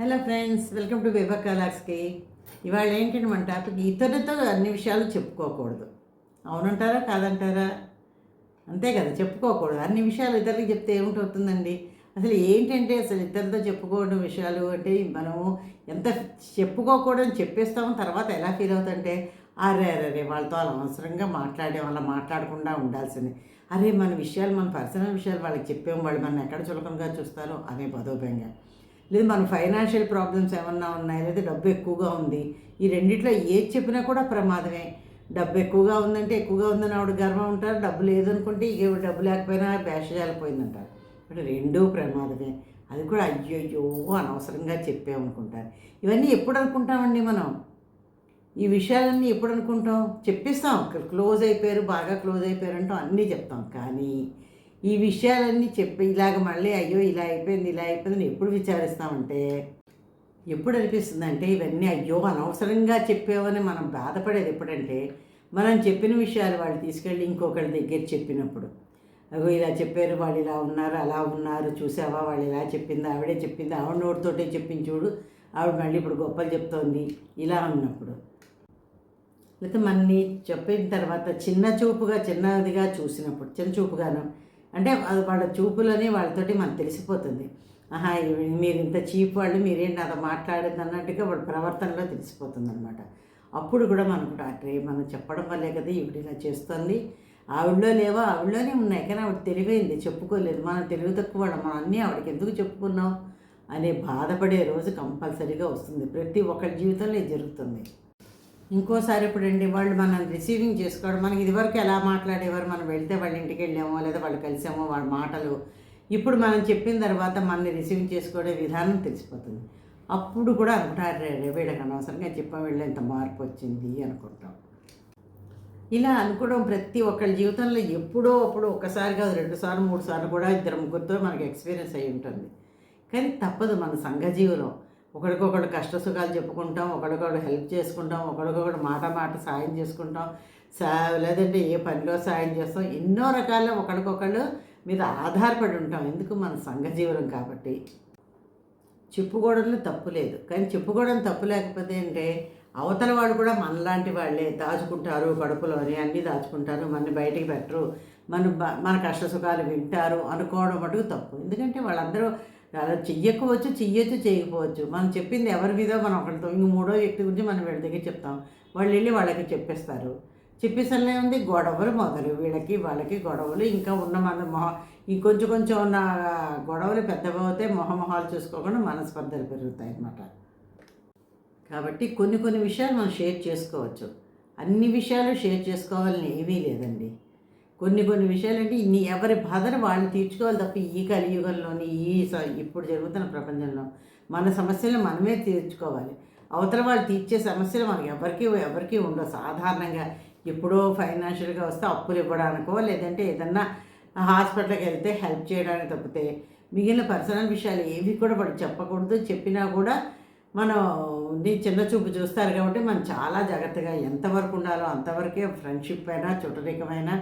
Hello friends welcome to బేబా కలాక్స్కి ఇవాళ ఏంటంటే మన టాపిక్ ఇతరులతో అన్ని విషయాలు చెప్పుకోకూడదు. అవునంటారా? కాదంటారా? అంతే కదా చెప్పుకోకూడదు. అన్ని విషయాలు ఇతరులకు చెప్తే ఏమిటవుతుందండి? అసలు ఏంటంటే అసలు ఇతరులతో చెప్పుకోవడం విషయాలు అంటే మనము ఎంత చెప్పుకోకూడదని చెప్పేస్తామో తర్వాత ఎలా ఫీల్ అవుతుందంటే అరే అరే వాళ్ళతో అలా అవసరంగా మాట్లాడే వాళ్ళ మాట్లాడకుండా ఉండాల్సింది. అరే మన విషయాలు మన పర్సనల్ విషయాలు వాళ్ళకి చెప్పాము వాళ్ళు మనం ఎక్కడ చులకనగా చూస్తారో అనే పదోపంగా లేదు మన ఫైనాన్షియల్ ప్రాబ్లమ్స్ ఏమన్నా ఉన్నాయి? లేదా డబ్బు ఎక్కువగా ఉంది? ఈ రెండిట్లో ఏది చెప్పినా కూడా ప్రమాదమే. డబ్బు ఎక్కువగా ఉందంటే ఎక్కువగా ఉందని ఆవిడ గర్వం ఉంటారు డబ్బు లేదనుకుంటే ఇక డబ్బు లేకపోయినా బేషజాలిపోయిందంటారు అంటే రెండూ ప్రమాదమే. అది కూడా అయ్యో అనవసరంగా చెప్పామనుకుంటారు. ఇవన్నీ ఎప్పుడు అనుకుంటామండి మనం? ఈ విషయాలన్నీ ఎప్పుడు అనుకుంటాం చెప్పిస్తాం క్లోజ్ అయిపోయారు బాగా క్లోజ్ అయిపోయారు అంటాం అన్నీ చెప్తాం. కానీ ఈ విషయాలన్నీ చెప్పి ఇలాగ మళ్ళీ అయ్యో ఇలా అయిపోయింది ఇలా అయిపోయింది ఎప్పుడు విచారిస్తామంటే ఎప్పుడు అనిపిస్తుంది అంటే ఇవన్నీ అయ్యో అనవసరంగా చెప్పావని మనం బాధపడేది ఎప్పుడంటే మనం చెప్పిన విషయాలు వాళ్ళు తీసుకెళ్ళి ఇంకొకరి దగ్గర చెప్పినప్పుడు. అగో ఇలా చెప్పారు వాళ్ళు ఇలా ఉన్నారు అలా ఉన్నారు చూసావా? వాళ్ళు ఇలా చెప్పింది ఆవిడే చెప్పింది ఆవిడ నోటితోటే చెప్పింది చూడు ఆవిడ మళ్ళీ ఇప్పుడు గొప్పలు చెప్తోంది ఇలా ఉన్నప్పుడు లేకపోతే మనని చెప్పిన తర్వాత చిన్న చూపుగా చిన్నదిగా చూసినప్పుడు చిన్న చూపుగాను అంటే అది వాళ్ళ చూపులని వాళ్ళతోటి మనకు తెలిసిపోతుంది. ఆహా మీరు ఇంత చీప్ వాళ్ళు మీరేంటి అలా మాట్లాడేది అన్నట్టుగా వాళ్ళ ప్రవర్తనలో తెలిసిపోతుంది అనమాట అప్పుడు కూడా మనకు డాక్టరే మనం చెప్పడం వల్లే కదా ఈవిడ ఇలా చేస్తుంది. ఆవిడలో లేవో ఆవిడలోనే ఉన్నాయి కానీ ఆవిడ తెలివైంది. చెప్పుకోలేదు. మనం తెలివి తక్కువ మనం అన్నీ ఆవిడకి ఎందుకు చెప్పుకున్నాం? అనే బాధపడే రోజు కంపల్సరీగా వస్తుంది. ప్రతి ఒక్కరి జీవితంలో ఇది జరుగుతుంది. ఇంకోసారి ఇప్పుడండి వాళ్ళు మనం రిసీవింగ్ చేసుకోవడం మనకి ఇదివరకు ఎలా మాట్లాడేవారు మనం వెళ్తే వాళ్ళ ఇంటికి వెళ్ళామో లేదా వాళ్ళు కలిసామో వాళ్ళ మాటలు ఇప్పుడు మనం చెప్పిన తర్వాత మనల్ని రిసీవింగ్ చేసుకునే విధానం తెలిసిపోతుంది. అప్పుడు కూడా అనుకుంటారు వీళ్ళకి అనవసరంగా చెప్పాం వీళ్ళు ఎంత మార్పు వచ్చింది అనుకుంటాం. ఇలా అనుకోవడం ప్రతి ఒక్కరి జీవితంలో ఎప్పుడో అప్పుడు ఒకసారి కాదు రెండు సార్లు మూడు సార్లు కూడా ఇద్దరు ముగ్గురితో మనకి ఎక్స్పీరియన్స్ అయి ఉంటుంది. కానీ తప్పదు మన సంఘ జీవనం ఒకడికొకడు కష్ట సుఖాలు చెప్పుకుంటాం ఒకరికొకరు హెల్ప్ చేసుకుంటాం ఒకరికొకడు మాట మాట సాయం చేసుకుంటాం సా లేదంటే ఏ పనిలో సాయం చేస్తాం. ఎన్నో రకాల ఒకరికొకళ్ళు మీద ఆధారపడి ఉంటాం. ఎందుకు? మన సంఘ జీవనం కాబట్టి. చెప్పుకోవడంలో తప్పు లేదు. కానీ చెప్పుకోవడం తప్పు లేకపోతే అంటే అవతల వాళ్ళు కూడా మనలాంటి వాళ్ళే. దాచుకుంటారు కడుపులోని అన్నీ దాచుకుంటారు. మన బయటికి పెట్టరు. మన మన కష్ట సుఖాలు వింటారు అనుకోవడం మటుకు తప్పు. ఎందుకంటే వాళ్ళందరూ అలా చెయ్యకపోవచ్చు చెయ్యొచ్చు చేయకపోవచ్చు మనం చెప్పింది ఎవరి మీద మనం ఒకరితో ఇంక మూడో వ్యక్తి గురించి మనం వీళ్ళ దగ్గర చెప్తాం. వాళ్ళు వెళ్ళి వాళ్ళకి చెప్పేస్తారు. చెప్పేసరినే ఉంది గొడవలు మొదలు. వీళ్ళకి వాళ్ళకి గొడవలు ఇంకా ఉన్న మన మొహ ఇంకొంచెం కొంచెం ఉన్న గొడవలు పెద్దవైతే మొహమొహాలు చూసుకోకుండా మనస్పర్ధలు పెరుగుతాయి అన్నమాట కాబట్టి కొన్ని కొన్ని విషయాలు మనం షేర్ చేసుకోవచ్చు. అన్ని విషయాలు షేర్ చేసుకోవాలని ఏమీ లేదండి. కొన్ని కొన్ని విషయాలు అంటే ఇన్ని ఎవరి బాధను వాళ్ళు తీర్చుకోవాలి తప్ప ఈ కలియుగంలోని ఈ ఇప్పుడు జరుగుతున్న ప్రపంచంలో మన సమస్యలు మనమే తీర్చుకోవాలి. అవతల వాళ్ళు తీర్చే సమస్యలు మనకి ఎవరికి ఎవరికి ఉండవు. సాధారణంగా ఎప్పుడో ఫైనాన్షియల్గా వస్తే అప్పులు ఇవ్వడానికో లేదంటే ఏదన్నా హాస్పిటల్కి వెళ్తే హెల్ప్ చేయడానికి తప్పితే మిగిలిన పర్సనల్ విషయాలు ఏవి కూడా వాడు చెప్పకూడదు. చెప్పినా కూడా మనం నీ చిన్న చూపు చూస్తారు కాబట్టి మనం చాలా జాగ్రత్తగా ఎంతవరకు ఉండాలో అంతవరకే ఫ్రెండ్షిప్ అయినా చుట్టరికమైనా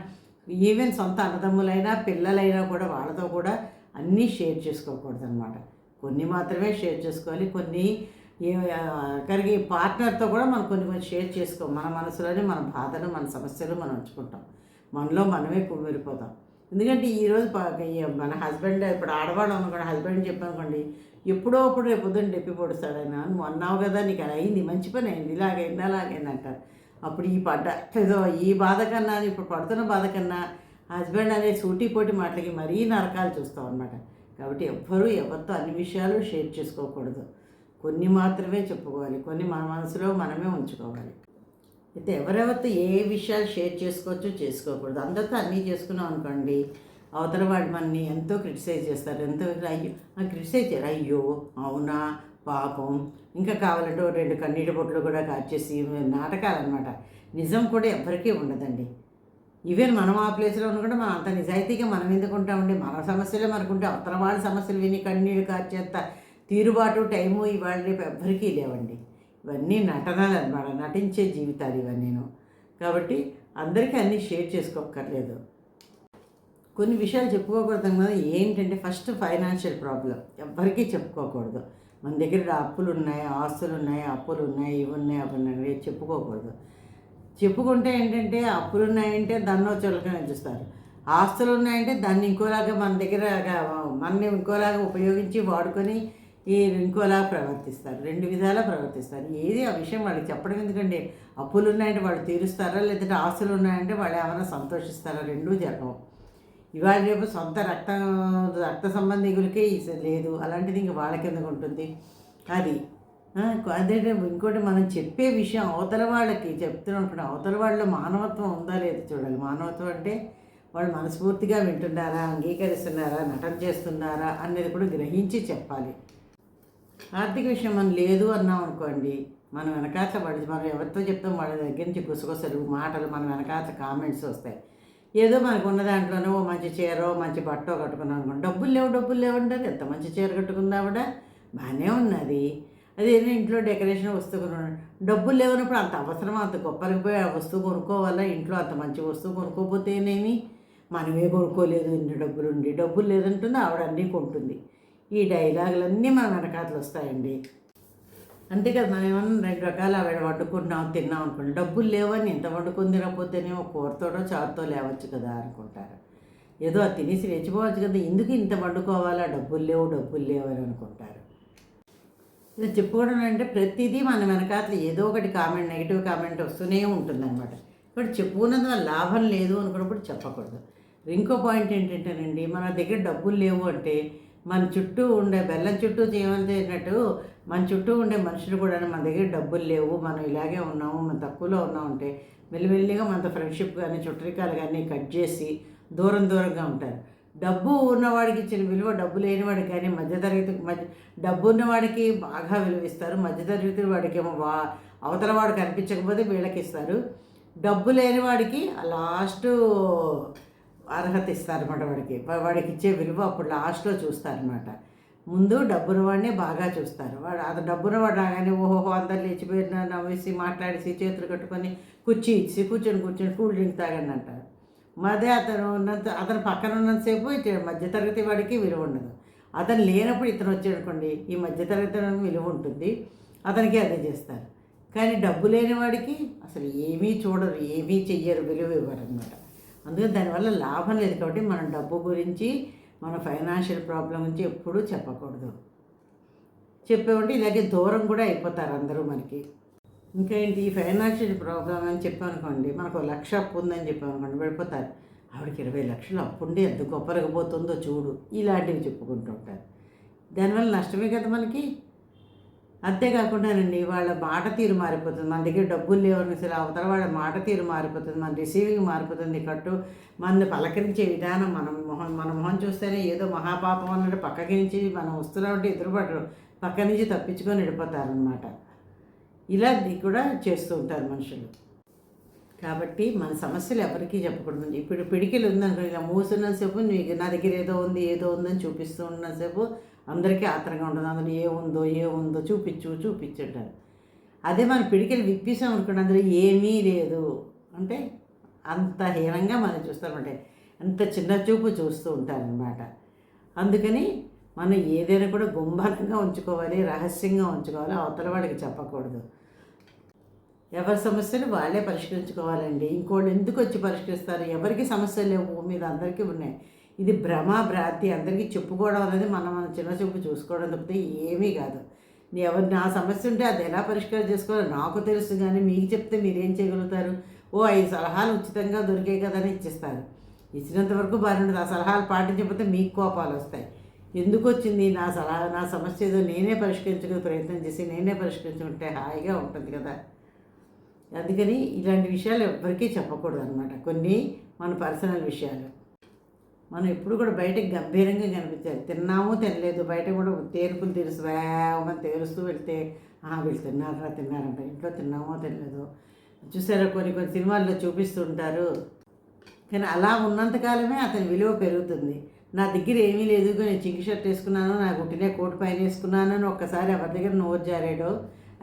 ఈవెన్ సొంత అన్నదమ్ములైనా పిల్లలైనా కూడా వాళ్ళతో కూడా అన్నీ షేర్ చేసుకోకూడదు అనమాట కొన్ని మాత్రమే షేర్ చేసుకోవాలి. కొన్ని ఏ పార్ట్నర్తో కూడా మనం కొన్ని కొన్ని షేర్ చేసుకోం మన మనసులోనే మన బాధలు మన సమస్యలు మనం ఉంచుకుంటాం. మనలో మనమే కుమిరిపోతాం ఎందుకంటే ఈరోజు మన హస్బెండ్ ఇప్పుడు ఆడవాడు అనుకోండి హస్బెండ్ చెప్పనుకోండి ఎప్పుడో అప్పుడు రేపు పొద్దున్న డెప్పి పొడుస్తాడు ఆయన నువ్వు అన్నావు కదా నీకు అలా అయింది మంచి పని అయింది ఇలాగైంది అలాగైంది అంటారు. అప్పుడు ఈ పడ్డ ఏదో ఈ బాధ కన్నా ఇప్పుడు పడుతున్న బాధ కన్నా హస్బెండ్ అనే సూటిపోటి మాటలకి మరీ నరకాలు చూస్తాం అనమాట కాబట్టి ఎవ్వరూ ఎవరితో అన్ని విషయాలు షేర్ చేసుకోకూడదు. కొన్ని మాత్రమే చెప్పుకోవాలి. కొన్ని మన మనసులో మనమే ఉంచుకోవాలి. అయితే ఎవరెవరితో ఏ విషయాలు షేర్ చేసుకోవచ్చు చేసుకోకూడదు. అందరితో అన్నీ చేసుకున్నాం అనుకోండి అవతల వాడు మనని ఎంతో క్రిటిసైజ్ చేస్తారు. ఎంతో అయ్యో క్రిటిసైజ్ చేయరు అయ్యో అవునా? పాపం. ఇంకా కావాలంటే రెండు కన్నీటి బొట్లు కూడా కాచేసి నాటకాలు అనమాట నిజం కూడా ఎవ్వరికీ ఉండదండి. ఈవెన్ మనం ఆ ప్లేస్లో కూడా మనం అంత నిజాయితీగా మనం ఎందుకు ఉంటామండి మన సమస్యలే మనకుంటే అవతల వాళ్ళ సమస్యలు విని కన్నీళ్ళు కార్చేంత తీరుబాటు టైము ఇవాళ రేపు ఎవ్వరికీ లేవండి. ఇవన్నీ నటనలు అనమాట నటించే జీవితాలు ఇవన్నీను. కాబట్టి అందరికీ అన్నీ షేర్ చేసుకోక్కర్లేదు. కొన్ని విషయాలు చెప్పుకోకూడదు కదా ఏంటంటే ఫస్ట్ ఫైనాన్షియల్ ప్రాబ్లం. ఎవ్వరికీ చెప్పుకోకూడదు. మన దగ్గర అప్పులు ఉన్నాయి ఆస్తులు ఉన్నాయి అప్పులు ఉన్నాయి ఇవి ఉన్నాయి అవి ఉన్నాయి. చెప్పుకోకూడదు. చెప్పుకుంటే ఏంటంటే అప్పులు ఉన్నాయంటే దాన్ని చులకన చూస్తారు. ఆస్తులు ఉన్నాయంటే దాన్ని ఇంకోలాగా మన దగ్గర మనని ఇంకోలాగా ఉపయోగించి వాడుకొని ఈ ఇంకోలా ప్రవర్తిస్తారు. రెండు విధాలా ప్రవర్తిస్తారు. ఏది ఆ విషయం వాళ్ళకి చెప్పడం ఎందుకంటే అప్పులు ఉన్నాయంటే వాళ్ళు తీరుస్తారా? లేదంటే ఆస్తులు ఉన్నాయంటే వాళ్ళు ఏమైనా సంతోషిస్తారా? రెండూ జరగవు. ఇవాళ రేపు సొంత రక్తం రక్త సంబంధికులకే లేదు. అలాంటిది ఇంక వాళ్ళ కిందకు ఉంటుంది? అది. అదే ఇంకోటి మనం చెప్పే విషయం అవతల వాళ్ళకి చెప్తున్నాం అనుకున్నా అవతల వాళ్ళలో మానవత్వం ఉందా లేదు చూడాలి. మానవత్వం అంటే వాళ్ళు మనస్ఫూర్తిగా వింటున్నారా అంగీకరిస్తున్నారా నటన చేస్తున్నారా అనేది కూడా గ్రహించి చెప్పాలి. ఆర్థిక విషయం మనం లేదు అన్నాం అనుకోండి మనం వెనకాత వాళ్ళు మనం ఎవరితో చెప్తాం వాళ్ళ దగ్గర నుంచి గుసగుసలు మాటలు మన వెనకాత కామెంట్స్ వస్తాయి. ఏదో మనకు ఉన్న దాంట్లోనే ఓ మంచి చీర మంచి బట్టో కట్టుకున్నాం అనుకోండి. డబ్బులు లేవు డబ్బులు లేవు ఎంత మంచి చీర కట్టుకుందావిడ బాగానే ఉన్నది. అదే ఇంట్లో డెకరేషన్ వస్తువు కొనుక్కున్నాడు డబ్బులు లేవనప్పుడు అంత అవసరం అంత గొప్పలకి పోయి ఆ వస్తువు కొనుక్కోవాలా? ఇంట్లో అంత మంచి వస్తువు కొనుక్కోపోతేనేమి మనమే కొనుక్కోలేదు ఇన్ని డబ్బులు ఉండి డబ్బులు లేదంటుంది ఆవిడ అన్నీ కొంటుంది. ఈ డైలాగులన్నీ మన వెనకాతలు వస్తాయండి అంతే కదా మనం ఏమన్నా రెండు రకాల ఆవిడ వండుకున్నాం తిన్నాం అనుకోండి. డబ్బులు లేవని ఎంత వండుకుని తినకపోతేనేమో కూరతోటో చారుతో లేవచ్చు కదా అనుకుంటారు. ఏదో అది తినేసి రెచ్చిపోవచ్చు కదా. ఎందుకు ఇంత వండుకోవాలా? డబ్బులు లేవు డబ్బులు లేవు అని అనుకుంటారు. ఇది చెప్పుకోవడం అంటే ప్రతిదీ మన వెనకాతలు ఏదో ఒకటి కామెంట్ నెగిటివ్ కామెంట్ వస్తూనే ఉంటుందన్నమాట. ఇప్పుడు చెప్పుకున్నది లాభం లేదు అనుకున్నప్పుడు చెప్పకూడదు. ఇంకో పాయింట్ ఏంటంటేనండి మన దగ్గర డబ్బులు లేవు అంటే మన చుట్టూ ఉండే బెల్లం చుట్టూ జీవనం చేసినట్టు మన చుట్టూ ఉండే మనుషులు కూడా మన దగ్గర డబ్బులు లేవు. మనం ఇలాగే ఉన్నాము మనం తక్కువలో ఉన్నామంటే మెల్లిమెల్లిగా మనతో ఫ్రెండ్షిప్ కానీ చుట్టరికాలు కానీ కట్ చేసి దూరం దూరంగా ఉంటారు. డబ్బు ఉన్నవాడికి ఇచ్చిన విలువ డబ్బు లేనివాడికి కానీ మధ్యతరగతి మధ్య డబ్బు ఉన్నవాడికి బాగా విలువిస్తారు మధ్యతరగతి వాడికి ఏమో వా అవతల వాడు కనిపించకపోతే వీళ్ళకి ఇస్తారు. డబ్బు లేని వాడికి లాస్ట్ అర్హత ఇస్తారన్నమాట వాడికి. వాడికి ఇచ్చే విలువ అప్పుడు లాస్ట్లో చూస్తారనమాట ముందు డబ్బున వాడిని బాగా చూస్తారు. వాడు అది డబ్బున వాడు రాగానే ఓహోహో అందరు లేచిపోయిన నవ్వేసి మాట్లాడేసి చేతులు కట్టుకొని కుర్చీ ఇచ్చి కూర్చొని కూర్చొని కూల్ డ్రింక్ తాగండి అంటారు. మదే అతను ఉన్నంత అతను పక్కన ఉన్నంతసేపు మధ్యతరగతి వాడికి విలువ ఉండదు. అతను లేనప్పుడు ఇతను వచ్చాడనుకోండి ఈ మధ్యతరగతి విలువ ఉంటుంది. అతనికి అదే చేస్తారు. కానీ డబ్బు లేని వాడికి అసలు ఏమీ చూడరు ఏమీ చెయ్యరు విలువ ఇవ్వరు అనమాట అందుకని దానివల్ల లాభం లేదు కాబట్టి మనం డబ్బు గురించి మన ఫైనాన్షియల్ ప్రాబ్లం గురించి ఎప్పుడూ చెప్పకూడదు. చెప్పేవంటే ఇలాగే దూరం కూడా అయిపోతారు అందరూ మనకి. ఇంకా ఏంటి? ఈ ఫైనాన్షియల్ ప్రాబ్లం అని చెప్పామనుకోండి మనకు ఒక లక్ష అప్పు ఉందని చెప్పామనుకోండి వెళ్ళిపోతారు. ఆవిడకి ఇరవై లక్షలు అప్పు ఉండి ఎంత గొప్పరకపోతుందో చూడు ఇలాంటివి చెప్పుకుంటూ ఉంటారు. దానివల్ల నష్టమే కదా మనకి? అంతేకాకుండానండి వాళ్ళ మాట తీరు మారిపోతుంది. మన దగ్గర డబ్బులు లేవని సరే అవతల వాళ్ళ మాట తీరు మారిపోతుంది. మన రిసీవింగ్ మారిపోతుంది. కట్టు మన పలకరించే విధానం మనం మొహం మన మొహం చూస్తేనే ఏదో మహాపాపం అన్నట్టు పక్కకి నుంచి మనం వస్తున్నామంటే ఎదురుపడరు పక్క నుంచి తప్పించుకొని వెళ్ళిపోతారనమాట ఇలా కూడా చేస్తూ ఉంటారు మనుషులు. కాబట్టి మన సమస్యలు ఎవరికీ చెప్పకూడదు ఇప్పుడు పిడికిలు ఉందనుకో ఇలా మూసున్నంతసేపు నీకు నా దగ్గర ఏదో ఉంది ఏదో ఉందని చూపిస్తూ ఉన్నసేపు అందరికీ ఆత్రంగా ఉంటుంది. అందులో ఏ ఉందో ఏ ఉందో చూపించు చూపించు అంటారు. అదే మన పిడికిలు విప్పిస్తాం అనుకోండి అందులో ఏమీ లేదు. అంటే అంత హీనంగా మనం చూస్తామంటే అంత చిన్న చూపు చూస్తూ ఉంటారనమాట అందుకని మనం ఏదైనా కూడా గుంభనంగా ఉంచుకోవాలి రహస్యంగా ఉంచుకోవాలి అవతల వాళ్ళకి చెప్పకూడదు. ఎవరి సమస్యలు వాళ్ళే పరిష్కరించుకోవాలండి. ఇంకోళ్ళు ఎందుకు వచ్చి పరిష్కరిస్తారు? ఎవరికి సమస్యలు లేవు? భూమి మీద అందరికీ ఉన్నాయి. ఇది భ్రమ భ్రాంతి అందరికీ చెప్పుకోవడం అనేది మనం మన చిన్న చూపు చూసుకోవడం తప్పితే ఏమీ కాదు. ఎవరు నా సమస్య ఉంటే అది ఎలా పరిష్కారం చేసుకోవాలో నాకు తెలుసు కానీ మీకు చెప్తే మీరేం చేయగలుగుతారు? ఓ ఐదు సలహాలు ఉచితంగా దొరికాయి కదా అని ఇచ్చేస్తారు. ఇచ్చినంత వరకు బాగానే ఉంటుంది ఆ సలహాలు పాటించకపోతే మీకు కోపాలు వస్తాయి. ఎందుకు వచ్చింది? నా సలహా నా సమస్య ఏదో నేనే పరిష్కరించుకునే ప్రయత్నం చేసి నేనే పరిష్కరించుకుంటే హాయిగా ఉంటుంది కదా. అందుకని ఇలాంటి విషయాలు ఎవ్వరికీ చెప్పకూడదు అనమాట కొన్ని మన పర్సనల్ విషయాలు. మనం ఎప్పుడు కూడా బయటకు గంభీరంగా కనిపించాలి. తిన్నాము తినలేదు బయట కూడా తేరుకులు తెలుసు వేగమని తేరుస్తూ వెళ్తే వీళ్ళు తిన్నారా తిన్నారంట. ఇంట్లో తిన్నామో తినలేదు. చూసారా కొన్ని కొన్ని సినిమాల్లో చూపిస్తుంటారు కానీ అలా ఉన్నంతకాలమే అతని విలువ పెరుగుతుంది. నా దగ్గర ఏమీ లేదు నేను చింకి షర్ట్ వేసుకున్నాను నా గుట్టినే కోట్ పైన వేసుకున్నాను అని ఒక్కసారి ఎవరి దగ్గర నోరు జారాడో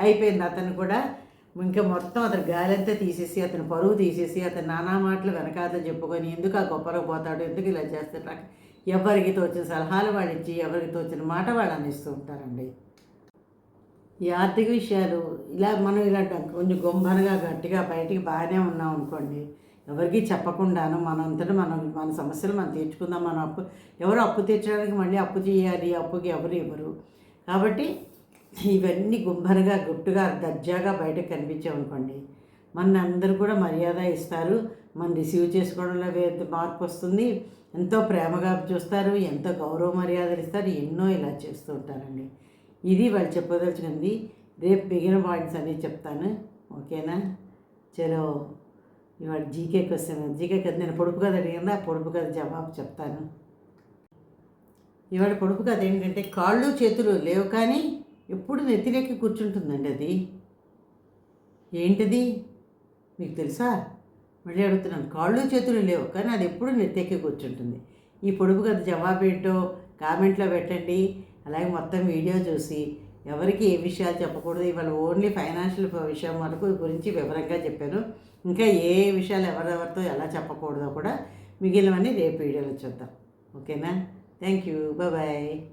అయిపోయింది అతను కూడా. ఇంకా మొత్తం అతను గాలంతా తీసేసి అతను పరువు తీసేసి అతను నానా మాటలు వెనకాల చెప్పుకొని ఎందుకు ఆ గొప్పలకు పోతాడు ఎందుకు ఇలా చేస్తాడు ఎవరికి తోచిన సలహాలు వాళ్ళు ఇచ్చి ఎవరికి తోచిన మాట వాళ్ళు అందిస్తూ ఉంటారండి. ఈ ఆర్థిక విషయాలు ఇలా మనం ఇలాంటి కొంచెం గొంభనగా గట్టిగా బయటికి బాగానే ఉన్నాం అనుకోండి ఎవరికి చెప్పకుండాను మనంతటా మనం మన సమస్యలు మనం తీర్చుకుందాం మనం అప్పు ఎవరు అప్పు తీర్చడానికి మళ్ళీ అప్పు చేయాలి అప్పుకి ఎవరు ఇవ్వరు. కాబట్టి ఇవన్నీ గుంభరగా గుట్టుగా దర్జాగా బయటకు కనిపించామనుకోండి మన అందరూ కూడా మర్యాద ఇస్తారు. మనం రిసీవ్ చేసుకోవడంలో మార్పు వస్తుంది. ఎంతో ప్రేమగా చూస్తారు. ఎంతో గౌరవ మర్యాదలు ఇస్తారు. ఎన్నో ఇలా చేస్తూ ఉంటారండి. ఇది వాళ్ళు చెప్పదలుచుకుంది. రేపు మిగిలిన పాయింట్స్ అన్నీ చెప్తాను. ఓకేనా? చలో ఇవాళ జీకే క్వశ్చన్. జీకే కథ నేను పొడుపు కథ అడిగిందా? ఆ పొడుపు కథ జవాబు చెప్తాను. ఇవాళ పొడుపు కథ ఏంటంటే కాళ్ళు చేతులు లేవు కానీ ఎప్పుడు నెత్తిరెక్కి కూర్చుంటుందండి అది? ఏంటిది? మీకు తెలుసా? మళ్ళీ అడుగుతున్నాను. కాళ్ళు చేతులు లేవు కానీ అది ఎప్పుడు నెత్తెక్కి కూర్చుంటుంది. ఈ పొడుపు కథ జవాబు ఏంటో కామెంట్లో పెట్టండి. అలాగే మొత్తం వీడియో చూసి ఎవరికి ఏ విషయాలు చెప్పకూడదు ఇవాళ ఓన్లీ ఫైనాన్షియల్ విషయం వరకు గురించి వివరంగా చెప్పాను. ఇంకా ఏ విషయాలు ఎవరెవరితో ఎలా చెప్పకూడదో కూడా మిగిలినవన్నీ రేపు వీడియోలో చూద్దాం. ఓకేనా? Thank you. బాయ్.